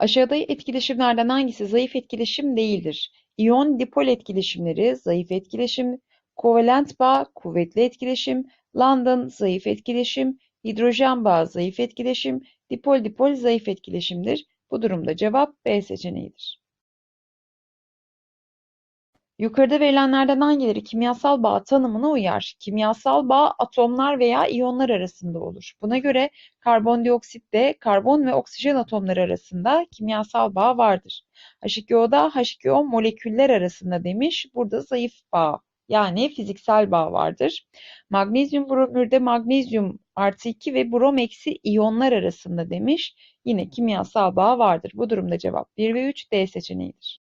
Aşağıda etkileşimlerden hangisi zayıf etkileşim değildir? İyon-dipol etkileşimleri zayıf etkileşim, kovalent bağ kuvvetli etkileşim, London zayıf etkileşim, hidrojen bağı zayıf etkileşim, dipol-dipol zayıf etkileşimdir. Bu durumda cevap B seçeneğidir. Yukarıda verilenlerden hangileri kimyasal bağ tanımına uyar? Kimyasal bağ atomlar veya iyonlar arasında olur. Buna göre karbondioksitte karbon ve oksijen atomları arasında kimyasal bağ vardır. H2O'da H2O moleküller arasında demiş. Burada zayıf bağ yani fiziksel bağ vardır. Magnezyum bromürde magnezyum artı 2 ve brom eksi iyonlar arasında demiş. Yine kimyasal bağ vardır. Bu durumda cevap 1 ve 3 D seçeneğidir.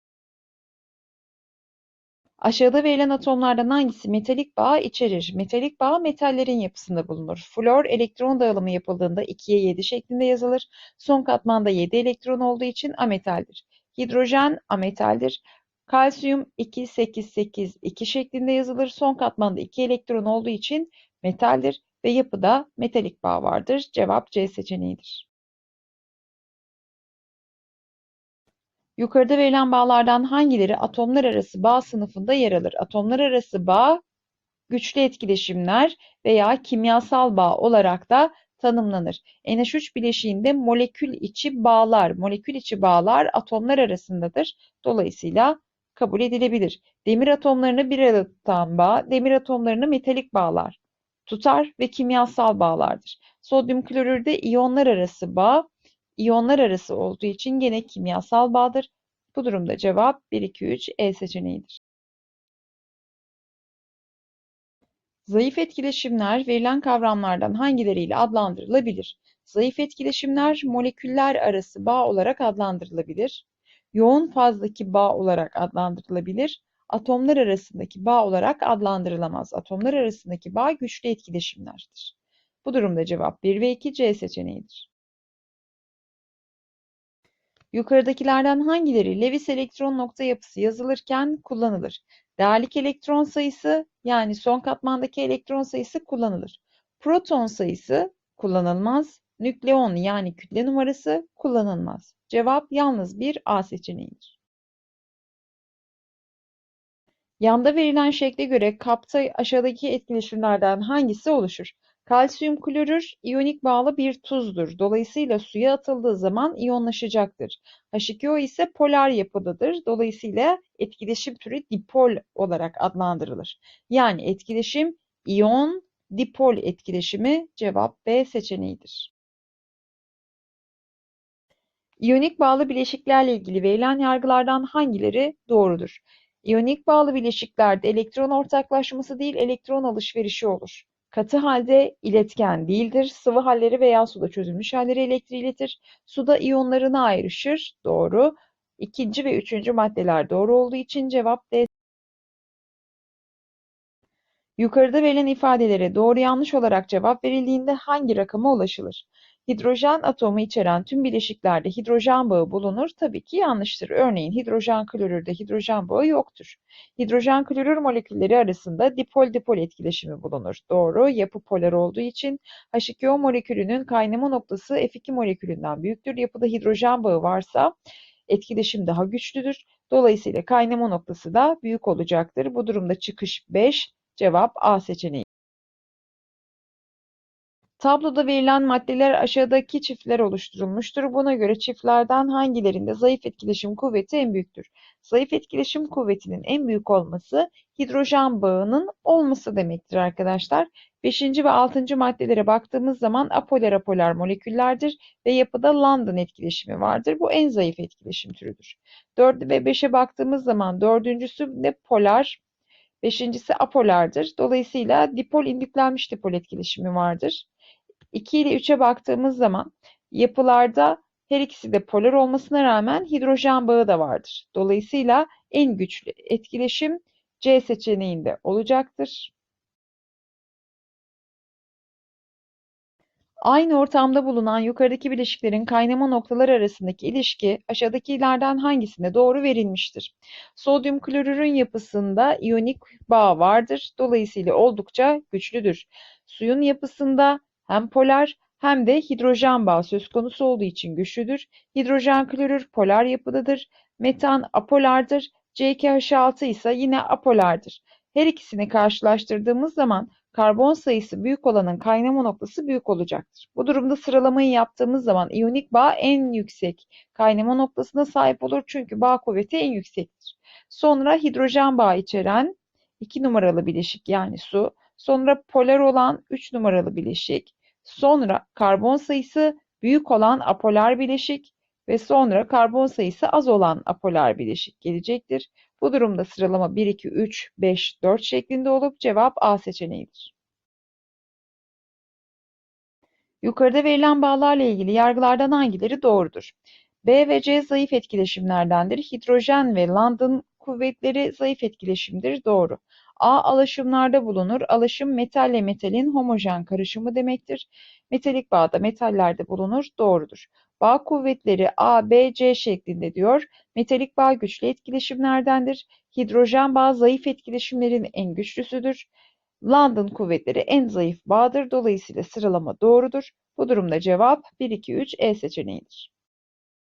Aşağıda verilen atomlardan hangisi metalik bağ içerir? Metalik bağ metallerin yapısında bulunur. Flor elektron dağılımı yapıldığında 2'ye 7 şeklinde yazılır. Son katmanda 7 elektron olduğu için ametaldir. Hidrojen ametaldir. Kalsiyum 2, 8, 8, 2 şeklinde yazılır. Son katmanda 2 elektron olduğu için metaldir ve yapıda metalik bağ vardır. Cevap C seçeneğidir. Yukarıda verilen bağlardan hangileri atomlar arası bağ sınıfında yer alır? Atomlar arası bağ güçlü etkileşimler veya kimyasal bağ olarak da tanımlanır. NH3 bileşiğinde molekül içi bağlar, molekül içi bağlar atomlar arasındadır. Dolayısıyla kabul edilebilir. Demir atomlarını bir arada tutan bağ, demir atomlarını metalik bağlar tutar ve kimyasal bağlardır. Sodyum klorürde iyonlar arası bağ, iyonlar arası olduğu için gene kimyasal bağdır. Bu durumda cevap 1, 2, 3 E seçeneğidir. Zayıf etkileşimler verilen kavramlardan hangileriyle adlandırılabilir? Zayıf etkileşimler moleküller arası bağ olarak adlandırılabilir. Yoğun fazdaki bağ olarak adlandırılabilir. Atomlar arasındaki bağ olarak adlandırılamaz. Atomlar arasındaki bağ güçlü etkileşimlerdir. Bu durumda cevap 1 ve 2 C seçeneğidir. Yukarıdakilerden hangileri Lewis elektron nokta yapısı yazılırken kullanılır? Değerlik elektron sayısı yani son katmandaki elektron sayısı kullanılır. Proton sayısı kullanılmaz. Nükleon yani kütle numarası kullanılmaz. Cevap yalnız bir A seçeneğidir. Yanda verilen şekle göre kapta aşağıdaki etkileşimlerden hangisi oluşur? Kalsiyum klorür iyonik bağlı bir tuzdur. Dolayısıyla suya atıldığı zaman iyonlaşacaktır. H2O ise polar yapıdadır. Dolayısıyla etkileşim türü dipol olarak adlandırılır. Yani etkileşim iyon dipol etkileşimi cevap B seçeneğidir. İyonik bağlı bileşiklerle ilgili verilen yargılardan hangileri doğrudur? İyonik bağlı bileşiklerde elektron ortaklaşması değil elektron alışverişi olur. Katı halde iletken değildir. Sıvı halleri veya suda çözülmüş halleri elektriği iletir. Suda iyonlarına ayrışır. Doğru. İkinci ve üçüncü maddeler doğru olduğu için cevap D. Yukarıda verilen ifadelere doğru yanlış olarak cevap verildiğinde hangi rakama ulaşılır? Hidrojen atomu içeren tüm bileşiklerde hidrojen bağı bulunur. Tabii ki yanlıştır. Örneğin hidrojen klorürde hidrojen bağı yoktur. Hidrojen klorür molekülleri arasında dipol-dipol etkileşimi bulunur. Doğru. Yapı polar olduğu için H2O molekülünün kaynama noktası F2 molekülünden büyüktür. Yapıda hidrojen bağı varsa etkileşim daha güçlüdür. Dolayısıyla kaynama noktası da büyük olacaktır. Bu durumda çıkış 5, cevap A seçeneği. Tabloda verilen maddeler aşağıdaki çiftler oluşturulmuştur. Buna göre çiftlerden hangilerinde zayıf etkileşim kuvveti en büyüktür? Zayıf etkileşim kuvvetinin en büyük olması hidrojen bağının olması demektir arkadaşlar. Beşinci ve altıncı maddelere baktığımız zaman apolar apolar moleküllerdir ve yapıda London etkileşimi vardır. Bu en zayıf etkileşim türüdür. Dördü ve beşe baktığımız zaman dördüncüsü de polar, beşincisi apolardır. Dolayısıyla dipol indüklenmiş dipol etkileşimi vardır. 2 ile 3'e baktığımız zaman yapılarda her ikisi de polar olmasına rağmen hidrojen bağı da vardır. Dolayısıyla en güçlü etkileşim C seçeneğinde olacaktır. Aynı ortamda bulunan yukarıdaki bileşiklerin kaynama noktaları arasındaki ilişki aşağıdakilerden hangisinde doğru verilmiştir? Sodyum klorürün yapısında iyonik bağ vardır. Dolayısıyla oldukça güçlüdür. Suyun yapısında hem polar hem de hidrojen bağı söz konusu olduğu için güçlüdür. Hidrojen klorür polar yapıdadır. Metan apolardır. C2H6 ise yine apolardır. Her ikisini karşılaştırdığımız zaman karbon sayısı büyük olanın kaynama noktası büyük olacaktır. Bu durumda sıralamayı yaptığımız zaman iyonik bağ en yüksek kaynama noktasına sahip olur çünkü bağ kuvveti en yüksektir. Sonra hidrojen bağı içeren 2 numaralı bileşik yani su, sonra polar olan 3 numaralı bileşik, sonra karbon sayısı büyük olan apolar bileşik ve sonra karbon sayısı az olan apolar bileşik gelecektir. Bu durumda sıralama 1, 2, 3, 5, 4 şeklinde olup cevap A seçeneğidir. Yukarıda verilen bağlarla ilgili yargılardan hangileri doğrudur? B ve C zayıf etkileşimlerdendir. Hidrojen ve London kuvvetleri zayıf etkileşimdir. Doğru. A alaşımlarda bulunur. Alaşım metalle metalin homojen karışımı demektir. Metalik bağda metallerde bulunur. Doğrudur. Bağ kuvvetleri A, B, C şeklinde diyor. Metalik bağ güçlü etkileşimlerdendir. Hidrojen bağ zayıf etkileşimlerin en güçlüsüdür. London kuvvetleri en zayıf bağdır. Dolayısıyla sıralama doğrudur. Bu durumda cevap 1, 2, 3 E seçeneğidir.